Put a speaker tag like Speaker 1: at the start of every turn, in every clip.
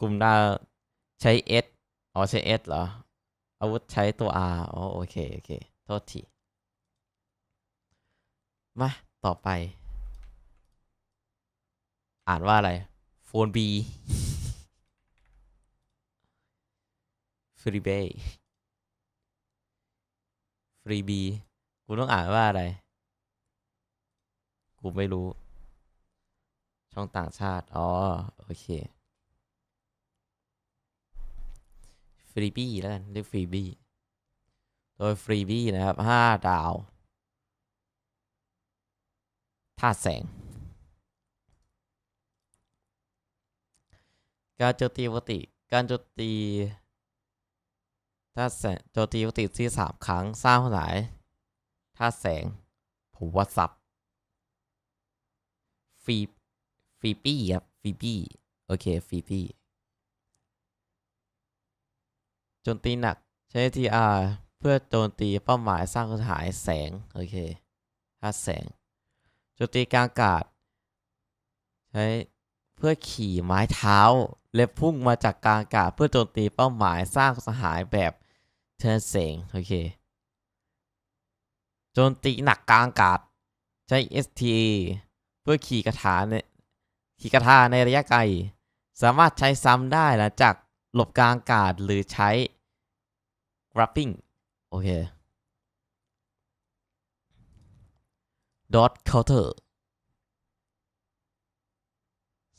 Speaker 1: กลุ่มดาวใช้ S อ๋อใช้ S เหรอ อาวุธใช้ตัว R อ๋อโอเค โอเค โทษที มา ต่อไป อ่านว่าอะไรโฟนบีฟรีเบย์ฟรีบีกูต้องอ่านว่าอะไร กูไม่รู้ ช่องต่างชาติ อ๋อ โอเค ฟ รีบี้แล้วกันเรียกฟรีบี้โดยฟรีบี้นะครับห้าดาวธาตุแสง การโจมตีปกติ การโจมตีธาตุแสงโจมตีปกติที่สามครั้งสร้างขนายธาตุแสงผมว่าสับฟรีฟรีปี้ครับฟรีปี้โอเคฟรีปี้โจมตีหนัก ใช้ TR เพื่อโจมตีเป้าหมายสร้างขนายแสง โอเคธาตุแสงโจมตีกลางอากาศ ใช้เพื่อขี่ไม้เท้า และพุ่งมาจากกลางอากาศ เพื่อโจมตีเป้าหมายสร้างสหายแบบเทิร์นเสงโอเคโจมตีหนักกลางอากาศ ใช้ STA เพื่อขี่กระถาในขี่กระทาในระยะไกล สามารถใช้ซ้ำได้หลังจากหลบกลางอากาศหรือใช้ grappling โอเค dot counter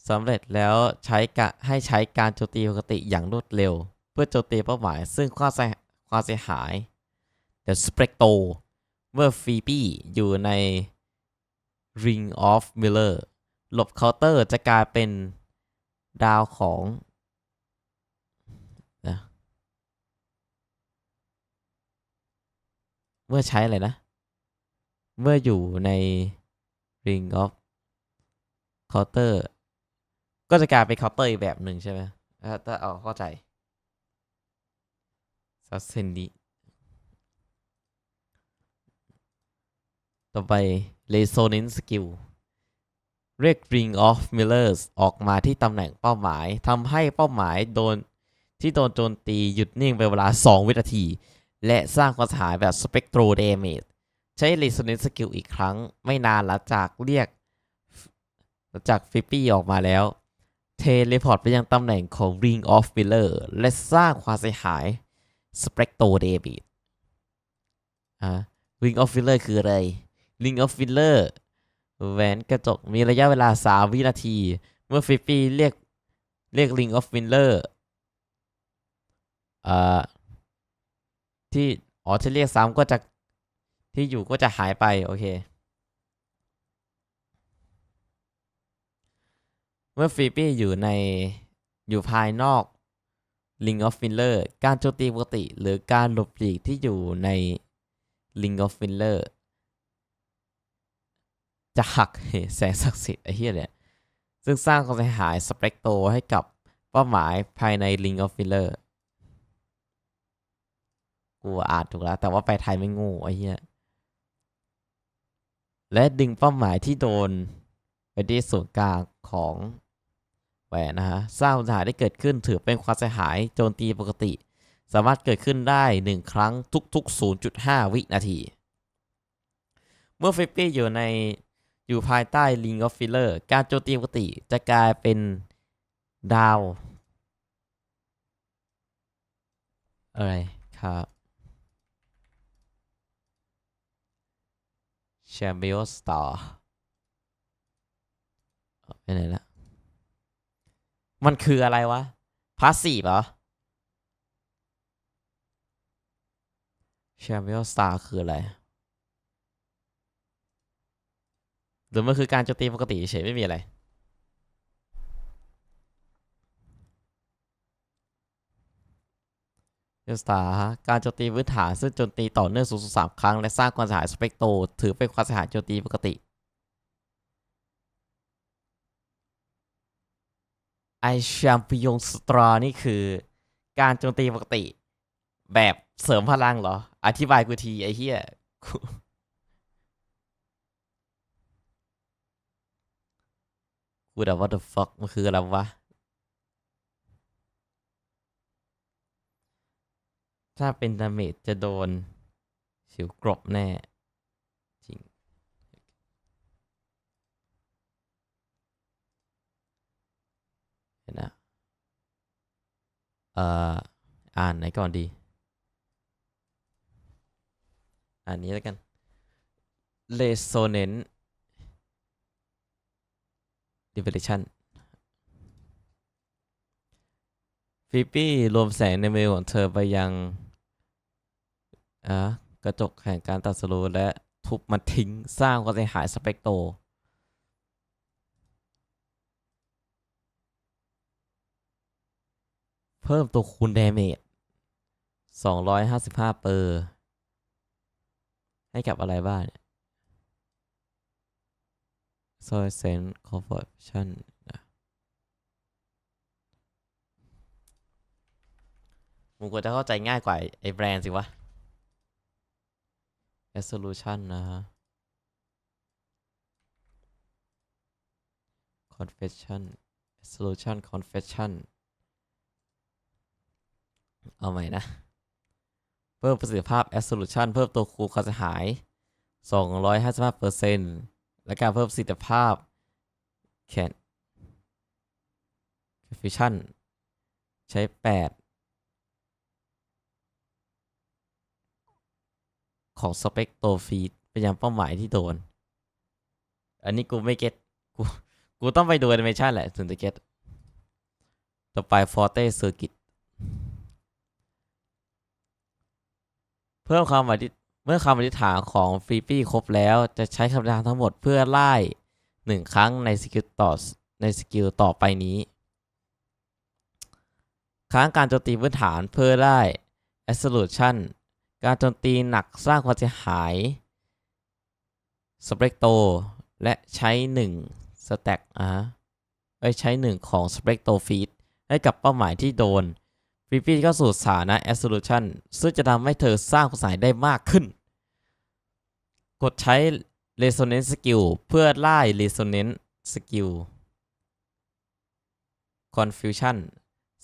Speaker 1: สำเร็จแล้วใช้กะให้ใช้การโจมตีปกติอย่างรวดเร็ว เพื่อโจมตีเป้าหมาย ซึ่งความเสียความเสียหาย The Spectro เมื่อฟีบี้อยู่ใน Ring of Miller หลบเคาน์เตอร์จะกลายเป็นดาวของนะ เมื่อใช้อะไรนะ เมื่ออยู่ใน Ring of Counter ก็จะกลายเป็นเคาน์เตอร์อีกแบบหนึ่งใช่ไหมถ้าเอาเข้าใจซัสเซนดีต่อไป Resonance Skill เรียก Ring of Millers ออกมาที่ตำแหน่งเป้าหมายทำให้เป้าหมายโดนที่โดนโจมตีหยุดนิ่งเป็นเวลา 2 วินาที และสร้างควายหายแบบ Spectro Damage ใช้ Resonance Skill อีกครั้งไม่นานหลังจากเรียกหลังจากฟิปปี้ออกมาแล้ว เทเลพอร์ตไปยังตำแหน่งของ Ring of Miller และสร้างความเสียหาย Spectro Damage อ่า Ring of Miller คืออะไร Ring of Miller แหวนกระจกมีระยะเวลา 3 วินาที เมื่อฟิปปี้เรียกเรียก Ring of Miller อ่า ที่อ๋อจะเรียกซ้ำก็จะที่อยู่ก็จะหายไป โอเค เมื่อฟิปปี้อยู่ในอยู่ภายนอก Ring of Miller การโจมตีปกติ หรือการหลบหลีกที่อยู่ใน Ring of Miller จะหักแสงศักดิ์สิทธิ์ไอ้เหี้ยเนี่ยซึ่งสร้างความเสียหายสเปกโตให้กับเป้าหมายภายใน Ring of Miller กูอ่านถูกแล้ว แต่ว่าไปไทยไม่งูไอ้เหี้ยและดึงเป้าหมายที่โดนไปที่ศูนย์กลางของแหวนนะฮะสร้างความเสียหายที่เกิดขึ้นถือเป็นความเสียหายโจมตีปกติ สามารถเกิดขึ้นได้1ครั้งทุกๆ 0.5 วินาที เมื่อเฟปปี้อยู่ในอยู่ภายใต้ Ring of Filler การโจมตีปกติจะกลายเป็นดาว อะไรครับ แชมเปียนสตาร์ไปไหนละมันคืออะไรวะพาสซีฟเหรอแชมเปียนสตาร์คืออะไร หรือมันคือการโจมตีปกติเฉยไม่มีอะไร เอลสตาการโจมตีพื้นฐานซึ่งโจมตีต่อเนื่องสูงสุดสามครั้ง และสร้างความเสียหายสเปกโตถือเป็นความเสียหายโจมตีปกติ ไอแชมปิยงสตรานี่คือ การโจมตีปกติ แบบเสริมพลังเหรอ อธิบายกูทีไอเหี้ยกูกูแบบ what the fuck มันคืออะไรวะ ถ้าเป็นดาเมจจะโดน สิวกรบแน่ จริง เห็นนะเอ่ออ่านไหนก่อนดี อ่านนี้แล้วกัน resonant depression ฟิปปี้รวมแสงในมือของเธอไปยัง กระจกแห่งการตัดสรู้และทุบมันทิ้งสร้างความเสียหายสเปกโต เพิ่มตัวคูณดาเมจ255 เปอร์ ให้กับอะไรบ้างเนี่ย s o y Sense Corporation นะมึงควรจะเข้าใจง่ายกว่าไอ้แบรนด์สิวะ Resolution นะฮะ Confession Resolution Confession เอาใหม่นะ เพิ่มประสิทธิภาพ Resolution เพิ่มตัวคูณความเสียหาย 255%และการเพิ่มประสิทธิภาพ Can Confusion ใช้ 8 ของสเปกโตฟีดไปยังเป้าหมายที่โดน อันนี้กูไม่เก็ตกูกูต้องไปดูแอนิเมชันแหละถึงจะเก็ตต่อไป Forte Circuit เพิ่มคำอธิเมื่อคำอธิษฐานของฟรีปี้ครบแล้วจะใช้คำอธิษฐานทั้งหมดเพื่อไล่หนึ่งครั้งในสกิลต่อในสกิลต่อไปนี้ ครั้งการโจมตีพื้นฐานเพื่อได้ Absolution การโจมตีหนักสร้างความเสียหายสเปกโตและใช้1สแต็กอะไว้ใช้ 1 ของสเปกโตฟีดให้กับเป้าหมายที่โดนฟรีฟีก็สู่สานะ Absolution ซึ่งจะทำให้เธอสร้างความเสียหายได้มากขึ้น กดใช้ Resonance Skill เพื่อไล่ Resonance Skill Confusion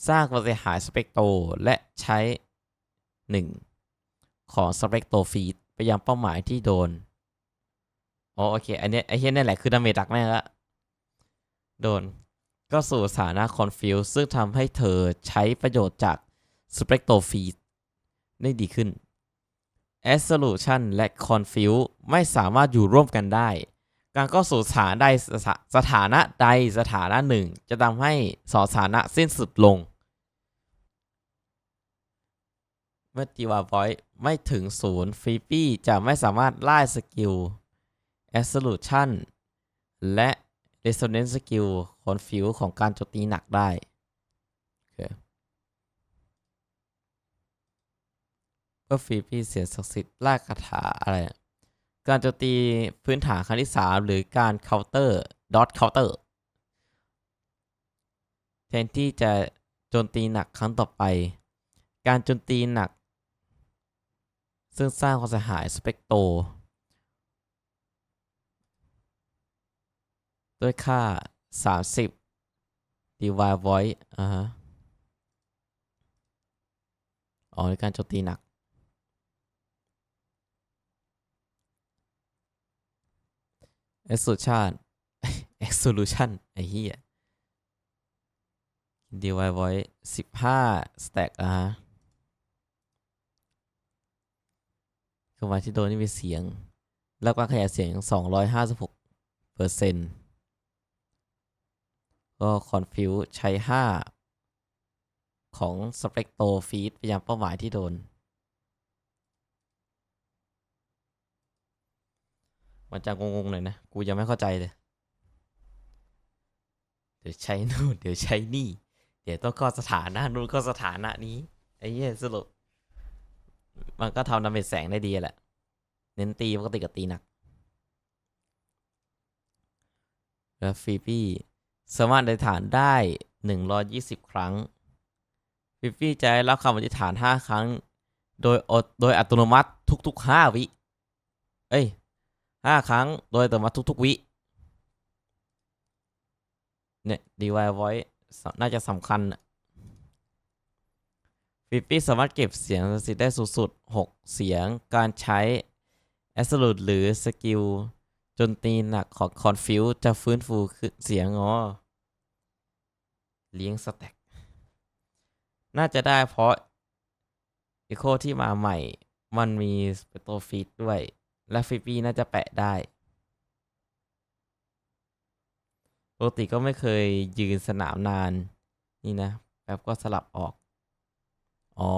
Speaker 1: สร้างความเสียหายสเปกโตและใช้ 1 ของสเปกโตฟีดไปยังเป้าหมายที่โดนอ๋อโอเค อันนี้ไอ้เหี้ยนี่แหละคือดาเมจหลักแม่ละโดน ก็สู่สถานะคอนฟิวซึ่งทำให้เธอใช้ประโยชน์จากสเปกโตฟีดได้ดีขึ้น Absolution และ Confuse ไม่สามารถอยู่ร่วมกันได้ การก็สู่สถานะใดสถาสถานะใดสถานะหนึ่ง จะทำให้สอสถานะสิ้นสุดลงเมื่อตีวาบอย ไม่ถึงศูนย์ฟรีปี้จะไม่สามารถไล่สกิล Absolution และ Resonance Skill Confuse ของการโจมตีหนักได้โอเคเพื่อฟรีปี้เสียศักดิ์สิทธิ์ล่าคาถาอะไร การโจมตีพื้นฐานครั้งที่ 3 หรือการ counter dot counter แทนที่จะโจมตีหนักครั้งต่อไป การโจมตีหนัก ซึ่งสร้างความเสียหายสเปกโต ด้วยค่า 30 divide void อ่าฮะอ๋อในการโจมตีหนัก execution execution ไอ้เหี้ย divide void 15 stack อ่าฮะ คือหมายที่โดนนี่มีเสียง แล้วก็ขยายเสียง 256เปอร์เซ็นต์ก็ confuse ใช้ 5 ของ spectro feed พยายามเป้าหมายที่โดน มันจะงงๆหน่อยนะ กูยังไม่เข้าใจเลย เดี๋ยวใช้นู่นเดี๋ยวใช้นี่ เดี๋ยวต้องก็สถานะนู่นก็สถานะนี้ ไอ้เหี้ยสรุป มันก็ทำดาเมจแสงได้ดีแหละ เน้นตีปกติกับตีหนักแล้วฟีฟี่สามารถอธิษฐานได้ 120 ครั้งฟีฟี่จะได้รับคำอธิษฐาน 5 ครั้ง โดยอดโดยอัตโนมัติทุก ๆ 5 วิ เอ้ย 5 ครั้ง โดยอัตโนมัติทุก ๆ วิ เนี่ย DIY voice น่าจะสำคัญนะ ฟิปปี้สามารถเก็บเสียงสิทธิ์ได้สูงสุด 6 เสียง การใช้ Absolute หรือสกิลจนตีหนักของ Confuse จะฟื้นฟูคือเสียงอ๋อเลี้ยงสแต็กน่าจะได้เพราะ Echo ที่มาใหม่ มันมีสเปโตฟีดด้วย และฟิปปี้น่าจะแปะได้ปกติก็ไม่เคยยืนสนามนาน นี่นะ แป๊บก็สลับออก อ๋อ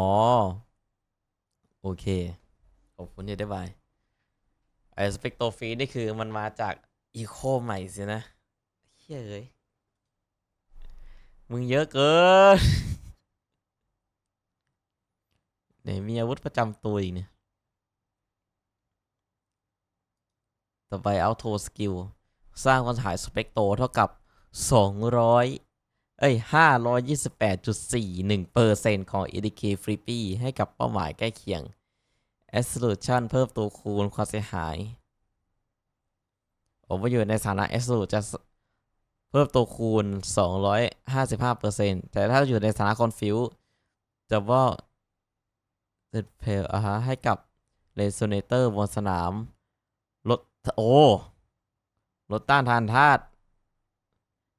Speaker 1: โอเค ขอบคุณที่ได้บายไอ้สเปกโตฟีนี่คือมันมาจากอีโคใหม่สินะเฮ้ยเอ้ยมึงเยอะเกินไหนมีอาวุธประจำตัวอีกเนี่ย ต่อไปเอาโทสกิล สร้างความสหายสเปกโตเท่ากับ 200 เอ้ย 528.41เปอร์เซ็นต์ของ ADK f r e e p y ให้กับเป้าหมายใกล้เคียง Absolution เพิ่มตัวคูณความเสียหาย ผมว่าอยู่ในสถานะ Absolute จะเพิ่มตัวคูณ 255เปอร์เซ็นต์แต่ถ้าอยู่ในสถานะ Confuse จะว่าเซตเพลอะฮะให้กับ Resonator บนสนาม ลด โอ้ ลดต้านทานธาตุ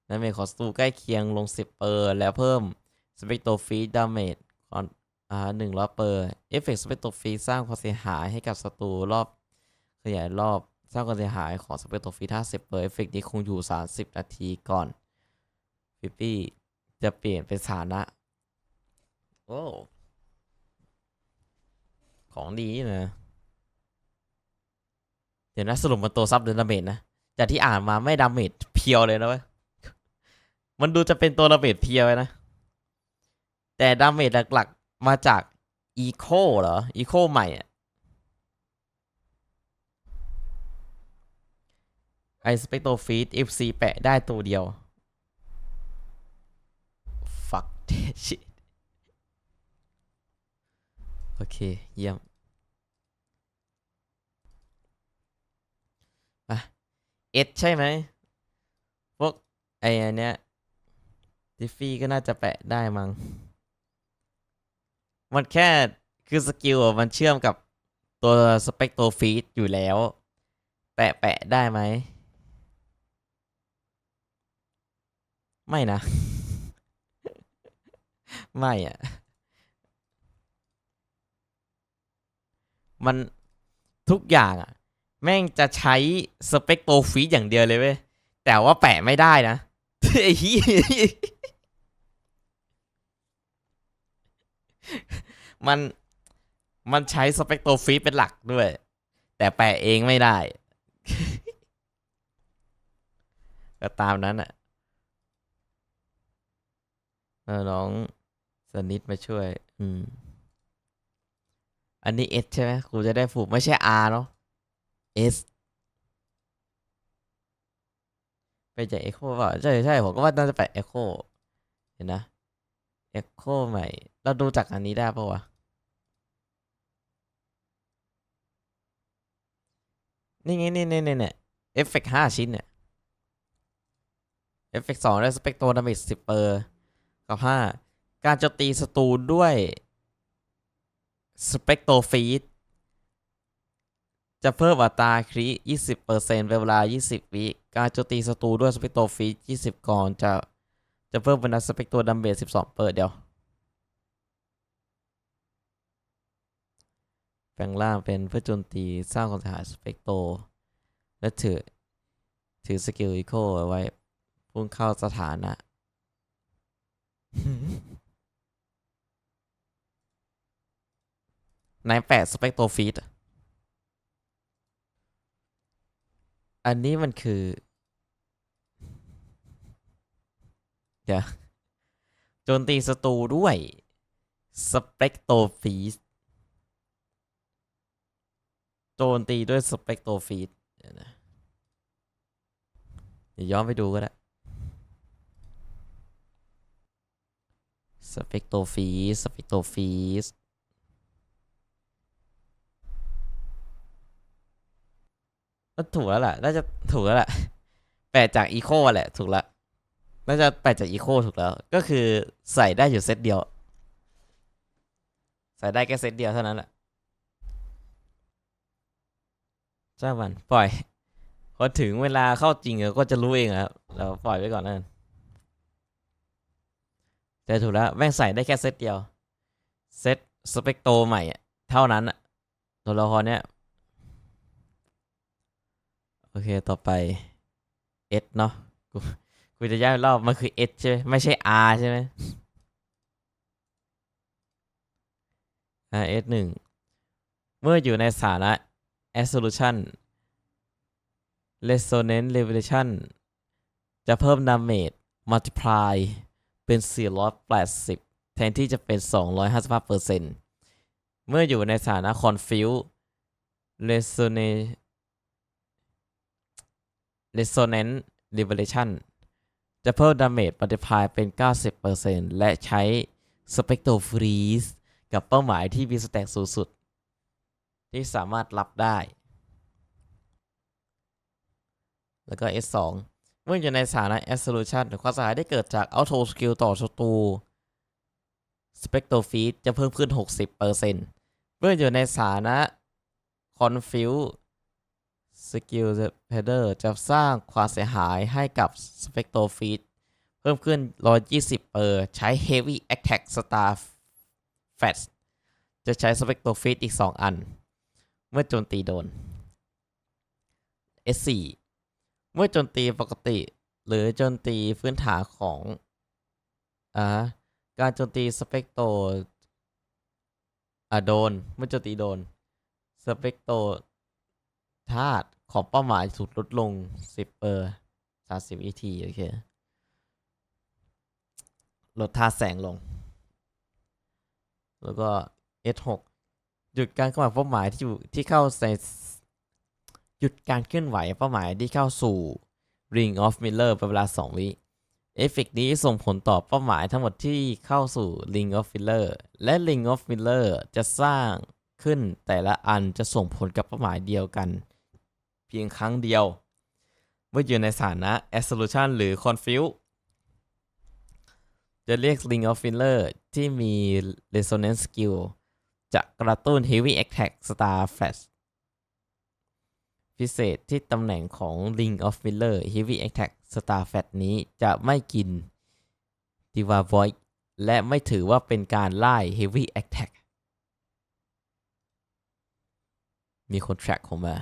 Speaker 1: ในเมจของศัตรูใกล้เคียงลง 10เปอร์แล้วเพิ่ม Spectro Feed Damage ก่อนอ่าหนึ่งร้อยเปอร์เอฟเฟกต์ Spectro Feed สร้างความเสียหายให้กับศัตรูรอบขยายรอบสร้างความเสียหายของ Spectro Feed 50เปอร์เอฟเฟกต์นี้คงอยู่ 30 นาทีก่อนฟิปปี้จะเปลี่ยนเป็นสานะโอ้ของดีนี่นะเดี๋ยวนะสรุปมันตัวซับเดนดาเมจนะ จากที่อ่านมาไม่ดาเมจเพียวเลยนะเว้ย มันดูจะเป็นตัวดาเมจเพียวเลยนะ แต่ดาเมจหลักๆ มาจากอีโคเหรออีโคใหม่อะไอสเปกโตฟีด FC แปะได้ตัวเดียว fuck that shit โอเค เยี่ยมเอสใช่ไหม พวก ไออันเนี้ย ดิฟฟี่ก็น่าจะแปะได้มั้ง มันแค่คือสกิลอะมันเชื่อมกับตัวสเปกโตฟีดอยู่แล้ว แปะแปะได้ไหม ไม่นะ ไม่อะมันทุกอย่างอะ แม่งจะใช้สเปกโตฟีดอย่างเดียวเลยเว้ย แต่ว่าแปะไม่ได้นะไอ้เหี้ย มันมันใช้สเปกโตฟีเป็นหลักด้วย แต่แปะเองไม่ได้ ก็ตามนั้นอะเออน้องสนิทมาช่วย อืม อันนี้เอสใช่ไหมกูจะได้ผูกไม่ใช่ R เนาะ S ไปจาก Echo เปล่าใช่ใช่ผมก็ว่าน่าจะไป Echo เห็นนะ Echo ใหม่ เราดูจากอันนี้ได้ปะวะ นี่ไงนี่นี่นี่เนี่ยเอฟเฟกห้าชิ้นเนี่ย เอฟเฟกสองได้สเปกโตดาเมจสิบเปอร์กับห้าการโจมตีศัตรูด้วยสเปกโตฟีดจะเพิ่มอัตราคริ20%เป็นเวลา 20 วิ การโจมตีศัตรูด้วยสเปกโตฟีด20 ก่อนจะ จะเพิ่มเป็นสเปกโตดัมเบล12เปิดเดียวแปลงร่างเป็นเพื่อโจมตีสร้างความเสียหายสเปกโต และถือ ถือสกิลอีโคไว้พุ่งเข้าสถานะนายแปดสเปกโตฟีดอันนี้มันคือ เดี๋ยวโจมตีศัตรูด้วยสเปกโตฟีสโจมตีด้วยสเปกโตฟีสเดี๋ยวนะเดี๋ยวย้อนไปดูก็ได้สเปกโตฟีสสเปกโตฟีสก็ถูกแล้วแหละน่าจะถูกแล้วแหละแปลจากอีโคแหละ ถูกแล้ว น่าจะแปจากอีโคถูกแล้ว ก็คือใส่ได้อยู่เซตเดียว ใส่ได้แค่เซตเดียวเท่านั้นแหละจ้ามันปล่อยพอถึงเวลาเข้าจริงเราก็จะรู้เองครับเราปล่อยไว้ก่อนนั่นแต่ถูกแล้วแม่งใส่ได้แค่เซตเดียว เซตสเปกโตใหม่เท่านั้นตัวละครเนี้ยโอเค ต่อไป S เนาะ กูจะย้ายรอบมันคือ S ใช่ไหมไม่ใช่ R ใช่ไหมอ่า S หนึ่งเมื่ออยู่ในสถานะ Absolution Resonance Revolution จะเพิ่ม Damage Multiply เป็น 480 แทนที่จะเป็น 255%เมื่ออยู่ในสถานะ Confuse Resonance Resonance Revelation จะเพิ่ม Damage Multiply เป็น 90%และใช้ Spectral Freeze กับเป้าหมายที่มีสแต็กสูงสุด ที่สามารถรับได้ แล้วก็ S2 เมื่ออยู่ในสถานะ Absolution ความเสียหายที่เกิดจาก Auto Skill ต่อศัตรู Spectral Freeze จะเพิ่มขึ้น 60%เมื่ออยู่ในสถานะ Confuse สกิลเพเดอร์จะสร้างความเสียหายให้กับ Spectral Feed เพิ่มขึ้น 120 เปอร์ใช้ Heavy Attack Star f a t จะใช้ Spectral Feed อีก 2 อัน เมื่อโจมตีโดน S4 เมื่อโจมตีปกติ หรือโจมตีพื้นฐานของอ่าการโจมตี Spectral อ่าโดน เมื่อโจมตีโดน Spectral ธาตุ ของเป้าหมายถูกลดลง 10 เปอร์30 ET โอเค ลดท่าแสงลง แล้วก็ S6 หยุดการเคลื่อนไหวเป้าหมายที่อยู่ที่เข้าในหยุดการเคลื่อนไหวเป้าหมายที่เข้าสู่ Ring of Miller เป็นเวลา 2 วิเอฟเฟกนี้ส่งผลต่อเป้าหมายทั้งหมดที่เข้าสู่ Ring of Miller และ Ring of Miller จะสร้างขึ้นแต่ละอันจะส่งผลกับเป้าหมายเดียวกัน เพียงครั้งเดียว เมื่ออยู่ในสถานะ Absolution หรือ Confuse จะเรียก Ring of Miller ที่มี Resonance Skill จะกระตุ้น Heavy Attack Star Flash พิเศษที่ตำแหน่งของ Ring of Miller Heavy Attack Star Flash นี้จะไม่กิน Diva Void และไม่ถือว่าเป็นการไล่ Heavy Attack มีคน track ผมมา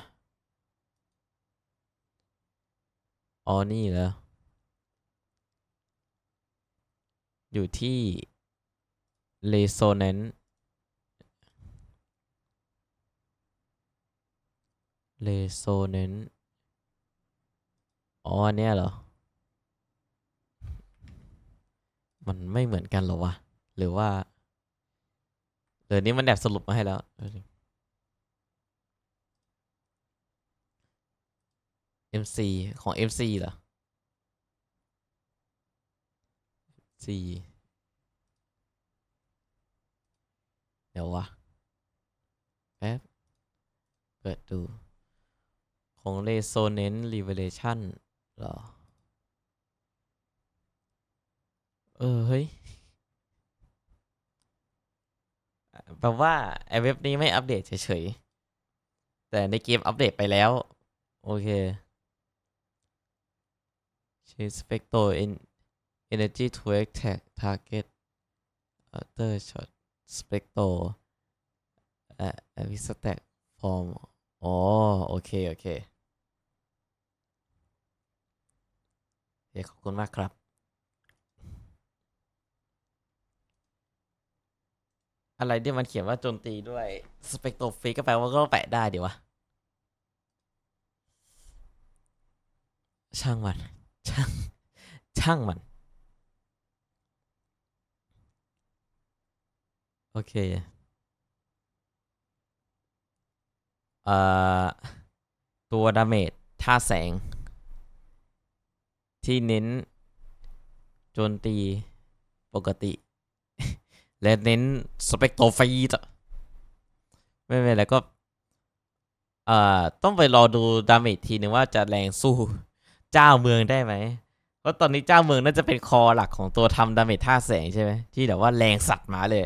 Speaker 1: อ๋อนี่แล้วอยู่ที่ Resonance Resonance อ๋ออันเนี่ยเหรอ มันไม่เหมือนกันเหรอวะ หรือว่า เดี๋ยวนี้มันแบบสรุปมาให้แล้ว MC ของ MC เหรอ C เดี๋ยววะแป๊บเปิดดู ของ Resonance Revelation เหรอ เออ เฮ้ยแปลว่าไอเว็บนี้ไม่อัปเดตเฉยๆ แต่ในเกมอัปเดตไปแล้ว โอเค Change Spectral in Energy to attack target after shot Spectral อะวิสแต็กฟอร์มอ๋อ โอเค โอเคโอเคขอบคุณมากครับอะไรที่มันเขียนว่าโจมตีด้วย Spectral f ฟ e ก็แปลว่าก็แปะได้ดีวะ ช่างมัน ช่างมัน โอเคเอ่อตัวดาเมจท่าแสง ที่เน้นโจมตีปกติ และเน้นสเปกโตไฟต์ไม่เป็นไรก็เอ่อต้องไปรอดูดาเมจทีนึงว่าจะแรงสู้เจ้าเมืองได้ไหม เพราะตอนนี้เจ้าเมืองน่าจะเป็นคอหลักของตัวทำดาเมจท่าแสงใช่ไหมที่แบบว่าแรงสัตว์มาเลย